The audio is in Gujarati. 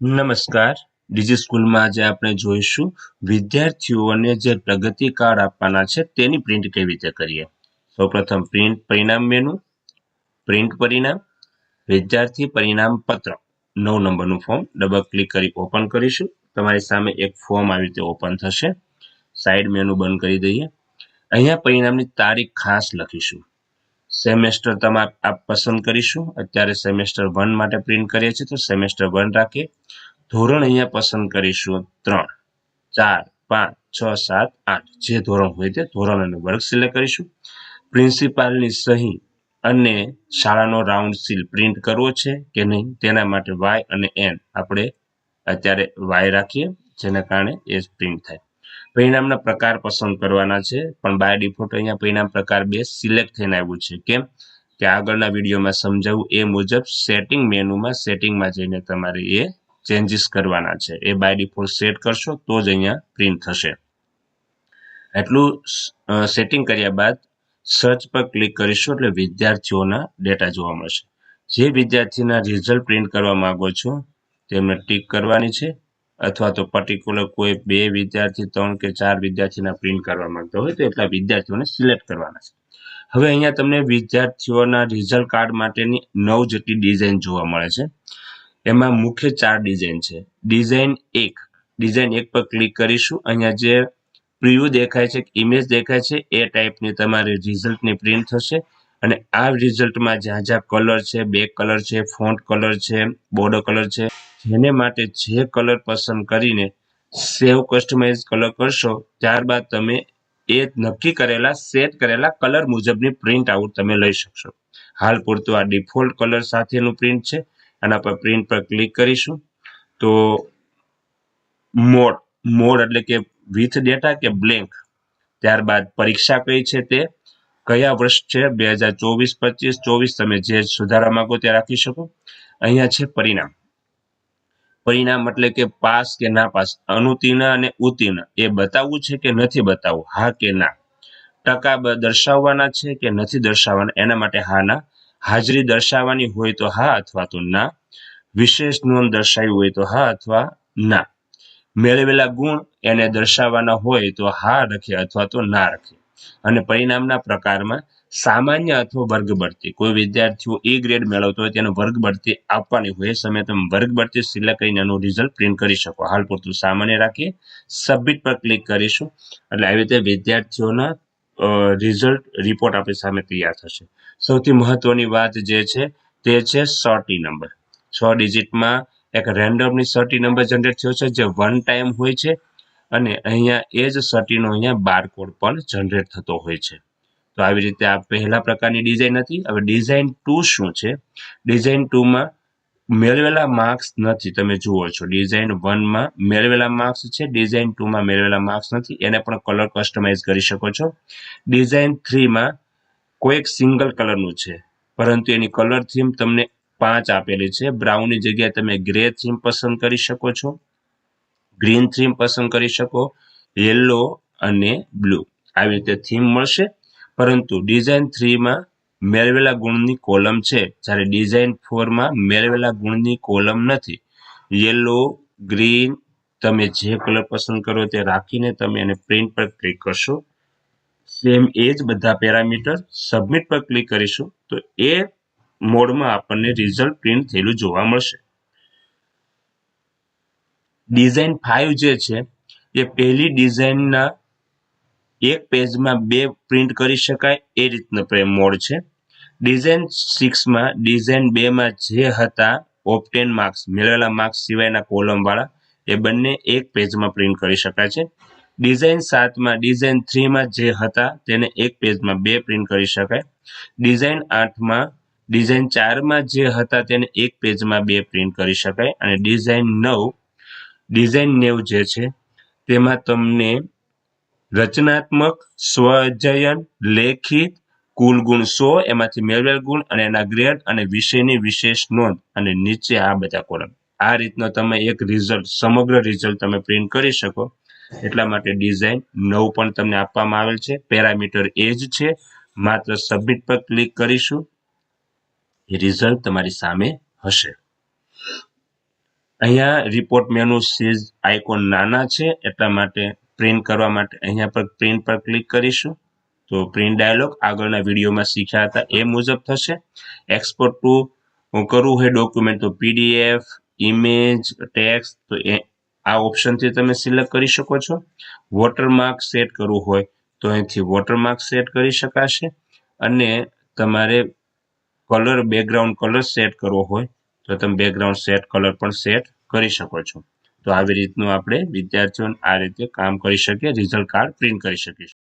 નમસ્કાર. ડીજી સ્કૂલમાં આજે આપણે જોઈશું વિદ્યાર્થીઓને જે પ્રગતિ કાર્ડ આપવાના છે તેની પ્રિન્ટ કેવી રીતે કરીએ. સૌપ્રથમ પ્રિન્ટ પરિણામ મેનુ પ્રિન્ટ પરિણામ, વિદ્યાર્થી પરિણામ પત્ર, નવ નંબરનું ફોર્મ ડબલ ક્લિક કરી ઓપન કરીશું. તમારી સામે એક ફોર્મ આવી રીતે ઓપન થશે. સાઈડ મેનુ બંધ કરી દઈએ. અહીંયા પરિણામની તારીખ ખાસ લખીશું. સેમેસ્ટર તમારે આપ પસંદ કરીશું. અત્યારે સેમેસ્ટર વન માટે પ્રિન્ટ કરીએ છીએ. તો સેમેસ્ટર વન રાખીએ. ધોરણ અહીંયા પસંદ કરીશું. ત્રણ, ચાર, પાંચ, છ, સાત, આઠ. જે ધોરણ હોય તે ધોરણ અને વર્ગ સિલેક્ટ કરીશું. પ્રિન્સિપાલની સહી અને શાળાનો રાઉન્ડ સીલ પ્રિન્ટ કરવો છે કે નહીં, તેના માટે વાય અને એન આપણે અત્યારે વાય રાખીએ, જેના કારણે એ પ્રિન્ટ થાય. પરિણામના પ્રકાર પસંદ કરવાના છે. પણ બાય ડિફોલ્ટ અહીંયા પરિણામ પ્રકાર બે સિલેક્ટ થઈને આવ્યું છે. કેમ? કે આગળના વિડીયોમાં સમજાવું એ મુજબ સેટિંગ મેનુમાં સેટિંગમાં જઈને તમારે એ ચેન્જીસ કરવાના છે. એ બાય ડિફોલ્ટ સેટ કરશો તો જ અહીંયા પ્રિન્ટ થશે. એટલું સેટિંગ કર્યા બાદ સર્ચ પર ક્લિક કરીશું એટલે વિદ્યાર્થીઓના ડેટા જોવા મળશે. જે વિદ્યાર્થીના રિઝલ્ટ પ્રિન્ટ કરવા માંગો છો તેમને ટીક કરવાની છે. અથવા તો પર્ટિક્યુલર કોઈ બે વિદ્યાર્થી, ત્રણ કે ચાર વિદ્યાર્થીના પ્રિન્ટ કરવા માંગતો હોય તો એટલા વિદ્યાર્થીઓને સિલેક્ટ કરવાના છે. હવે અહીંયા તમને વિદ્યાર્થીઓના રિઝલ્ટ કાર્ડ માટેની નવ જેટલી ડિઝાઇન જોવા મળે છે. એમાં મુખ્ય ચાર ડિઝાઇન છે. ડિઝાઇન એક. ડિઝાઇન એક પર ક્લિક કરીશું. અહીંયા જે પ્રિવ્યુ દેખાય છે ઇમેજ દેખાય છે, એ ટાઈપની તમારી રિઝલ્ટની પ્રિન્ટ થશે. અને આ રિઝલ્ટમાં જ્યાં જ્યાં કલર છે બેક કલર છે ફોન્ટ કલર છે બોર્ડર કલર છે જેને માટે જે કલર પસંદ કરીને સેવ કસ્ટમાઇઝ કલર કરશો, ત્યારબાદ તમે એ નક્કી કરેલા, સેટ કરેલા કલર મુજબની પ્રિન્ટ આઉટ તમે લઈ શકશો. હાલ પૂરતું આ ડિફોલ્ટ કલર સાથેનું પ્રિન્ટ છે. આના પર પ્રિન્ટ પર ક્લિક કરીશું. તો મોડ મોડ એટલે કે વિથ ડેટા કે બ્લેન્ક ત્યારબાદ પરીક્ષા કઈ છે તે, કયા વર્ષ છે, બે હજાર ચોવીસ, પચીસ, ચોવીસ તમે જે સુધારા માંગો તે રાખી શકો. અહીંયા છે પરિણામ. પરિણામ એટલે કે પાસ કે ના પાસ, અનુતીર્ણ અને ઉત્તીર્ણ એ બતાવવું છે કે નથી બતાવવું, હા કે ના? ટકા દર્શાવવાના છે કે નથી દર્શાવવાના? એના માટે હા ના. હાજરી દર્શાવવાની હોય તો હા અથવા તો ના. વિશેષ નોંધ દર્શાવી હોય તો હા અથવા ના. મેળવેલા ગુણ એને દર્શાવવાના હોય તો હા રખે અથવા તો ના રખે. અને પરિણામના પ્રકારમાં સામાન્ય અથવા વર્ગ બઢતી કોઈ વિદ્યાર્થીઓ એ ગ્રેડ મેળવતો હોય તેને વર્ગ બઢતી આપવાની હોય એ સમયે તમે વર્ગ બઢતી સિલેક્ટ કરીને એનું રિઝલ્ટ પ્રિન્ટ કરી શકો. હાલ પૂરતું સામાન્ય રાખીએ. સબમિટ પર ક્લિક કરીશું. એટલે આવી રીતે વિદ્યાર્થીઓના રિઝલ્ટ રિપોર્ટ આપણી સામે તૈયાર થશે. સૌથી મહત્વની વાત જે છે તે છે સોટી નંબર છ ડિજિટમાં એક રેન્ડમની સર્ટી નંબર જનરેટ થયો છે જે વન ટાઈમ હોય છે. અને અહીંયા એ જ સર્ટીનો અહીંયા બારકોડ પણ જનરેટ થતો હોય છે. તો આવી રીતે આ પહેલા પ્રકારની ડિઝાઇન હતી. હવે ડિઝાઇન ટુ શું છે? ડિઝાઇન ટુમાં મેળવેલા માર્ક્સ નથી. તમે જુઓ છો ડિઝાઇન વનમાં મેળવેલા માર્ક્સ છે ડિઝાઇન ટુમાં મેળવેલા માર્ક્સ નથી. એને પણ કલર કસ્ટમાઇઝ કરી શકો છો. ડિઝાઇન થ્રીમાં કોઈક સિંગલ કલરનું છે, પરંતુ એની કલર થીમ તમને પાંચ આપેલી છે. બ્રાઉનની જગ્યાએ તમે ગ્રે થીમ પસંદ કરી શકો છો. ગ્રીન થીમ પસંદ કરી શકો. યલો અને બ્લુ આવી રીતે થીમ મળશે. પરંતુ ડિઝાઇન થ્રીમાં મેળવેલા ગુણની કોલમ છે. જ્યારે ડિઝાઇન ફોરમાં મેળવેલા ગુણની કોલમ નથી. યલો ગ્રીન તમે જે કલર પસંદ કરો તે રાખીને તમે એને પ્રિન્ટ પર ક્લિક કરશો. સેમ એ જ બધા પેરામીટર સબમિટ પર ક્લિક કરીશું તો એ મોડમાં આપણને રિઝલ્ટ પ્રિન્ટ થયેલું જોવા મળશે. ડિઝાઇન ફાઇવ જે છે, એ પહેલી ડિઝાઇનના એક પેજમાં બે પ્રિન્ટ કરી શકાય એ રીતનો મોડ છે. ડિઝાઇન સિક્સમાં ડિઝાઇન બેમાં જે હતા ઓપટેન માર્ક્સ મેળવેલા માર્ક્સ સિવાયના કોલમવાળા એ બંને એક પેજમાં પ્રિન્ટ કરી શકાય છે. ડિઝાઇન સાતમાં ડિઝાઇન થ્રીમાં જે હતા, તેને એક પેજમાં બે પ્રિન્ટ કરી શકાય. ડિઝાઇન આઠમાં ડિઝાઇન ચારમાં જે હતા, તેને એક પેજમાં બે પ્રિન્ટ કરી શકાય. અને ડિઝાઇન નવ ડિઝાઇન નેવ જે છે, તેમાં તમને રચનાત્મક, સ્વજયન, લેખિત કુલ ગુણ સો, એમાંથી મેળવેલ ગુણ અને એના ગ્રેડ અને વિષયની વિશેષ નોંધ અને નીચે આ બધા કોલમ. આ રીતનો તમે એક રિઝલ્ટ સમગ્ર રિઝલ્ટ તમે પ્રિન્ટ કરી શકો. એટલા માટે ડિઝાઇન નવ પણ તમને આપવામાં આવેલ છે. પેરામીટર એ જ છે. માત્ર સબમિટ પર ક્લિક કરીશું. એ રિઝલ્ટ તમારી સામે હશે. અહીંયા રિપોર્ટ મેનુ સીઝ આઇકોન નાના છે. એટલા માટે પ્રિન્ટ કરવા માટે અહીંયા પર પ્રિન્ટ પર ક્લિક કરીશું. તો પ્રિન્ટ ડાયલોગ આગળના વિડીયોમાં શીખ્યા હતા. એ મુજબ થશે. એક્સપોર્ટ ટુ કરવું હોય ડોક્યુમેન્ટ તો પીડીએફ ઇમેજ ટેક્સ તો એ આ ઓપ્શનથી તમે સિલેક્ટ કરી શકો છો. વોટરમાર્ક સેટ કરવું હોય તો અહીંથી વોટરમાર્ક સેટ કરી શકાશે. અને તમારે કલર બેકગ્રાઉન્ડ કલર સેટ કરવો હોય તો તમે બેકગ્રાઉન્ડ સેટ કલર પણ સેટ કરી શકો છો. તો આવી રીતનું આપણે વિદ્યાર્થીઓને આ રીતે કામ કરી શકીએ રિઝલ્ટ કાર્ડ પ્રિન્ટ કરી શકીશું